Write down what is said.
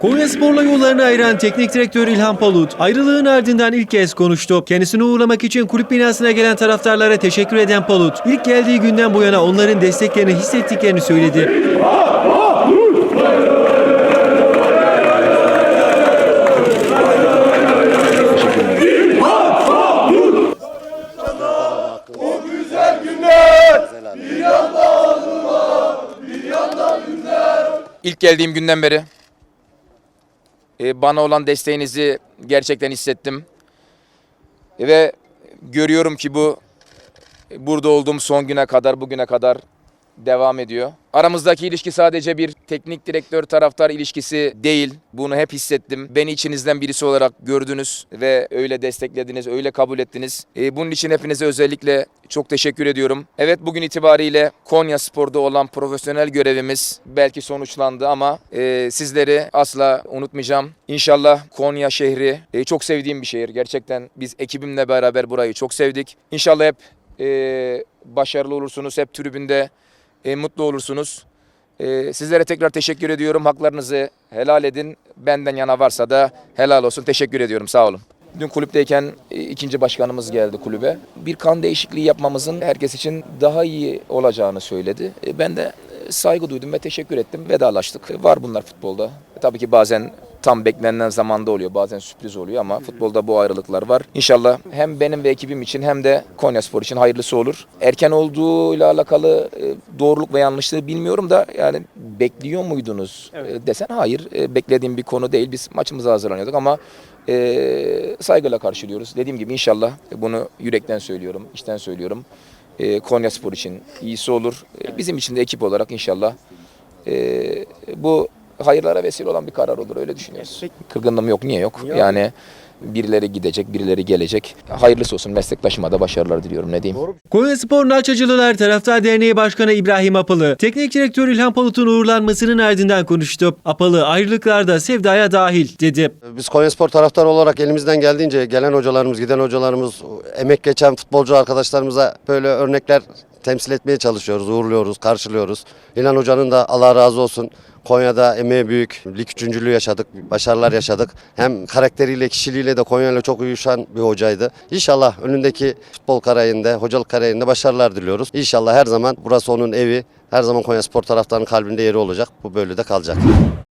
Konya Spor'la yollarını ayıran teknik direktör İlhan Palut ayrılığın ardından ilk kez konuştu. Kendisini uğurlamak için kulüp binasına gelen taraftarlara teşekkür eden Palut, ilk geldiği günden bu yana onların desteklerini hissettiklerini söyledi. İlk geldiğim günden beri bana olan desteğinizi gerçekten hissettim. Ve görüyorum ki bu e, burada olduğum son güne kadar, bugüne kadar devam ediyor. Aramızdaki ilişki sadece bir teknik direktör taraftar ilişkisi değil. Bunu hep hissettim. Beni içinizden birisi olarak gördünüz ve öyle desteklediniz, öyle kabul ettiniz. E, bunun için hepinize özellikle çok teşekkür ediyorum. Evet bugün itibariyle Konya Spor'da olan profesyonel görevimiz belki sonuçlandı ama e, sizleri asla unutmayacağım. İnşallah Konya şehri e, çok sevdiğim bir şehir. Gerçekten biz ekibimle beraber burayı çok sevdik. İnşallah hep başarılı olursunuz. Hep tribünde e, mutlu olursunuz. E, sizlere tekrar teşekkür ediyorum. Haklarınızı helal edin. Benden yana varsa da helal olsun. Teşekkür ediyorum. Sağ olun. Dün kulüpteyken e, ikinci başkanımız geldi kulübe. Bir kan değişikliği yapmamızın herkes için daha iyi olacağını söyledi. E, Ben de e, saygı duydum ve teşekkür ettim. Vedalaştık. Var bunlar futbolda. Tabii ki bazen tam beklenen zamanda oluyor. Bazen sürpriz oluyor ama futbolda bu ayrılıklar var. İnşallah hem benim ve ekibim için hem de Konya Spor için hayırlısı olur. Erken olduğuyla alakalı e, doğruluk ve yanlışlığı bilmiyorum da yani bekliyor muydunuz e, desen hayır. E, Beklediğim bir konu değil. Biz maçımıza hazırlanıyorduk ama e, saygıyla karşılıyoruz. Dediğim gibi inşallah bunu yürekten söylüyorum, içten söylüyorum. E, Konya Spor için iyisi olur. E, bizim için de ekip olarak inşallah e, bu hayırlara vesile olan bir karar olur öyle düşünüyoruz. Kırgınlığım yok. Niye yok? Yani birileri gidecek, birileri gelecek. Hayırlısı olsun. Meslektaşıma da başarılar diliyorum. Ne diyeyim? Konya Spor Naçacılılar Taraftar Derneği Başkanı İbrahim Apalı, teknik direktör İlhan Palut'un uğurlanmasının ardından konuştu. Apalı ayrılıklarda sevdaya dahil dedi. Biz Konyaspor taraftarı olarak elimizden geldiğince gelen hocalarımız, giden hocalarımız, emek geçen futbolcu arkadaşlarımıza böyle örnekler temsil etmeye çalışıyoruz, uğurluyoruz, karşılıyoruz. İlhan Hoca'nın da Allah razı olsun Konya'da emeği büyük, lig üçüncülüğü yaşadık, başarılar yaşadık. Hem karakteriyle, kişiliğiyle de Konya'yla çok uyuşan bir hocaydı. İnşallah önündeki futbol kariyerinde, hocalık kariyerinde başarılar diliyoruz. İnşallah her zaman burası onun evi, her zaman Konya Spor taraftarının kalbinde yeri olacak. Bu böyle de kalacak.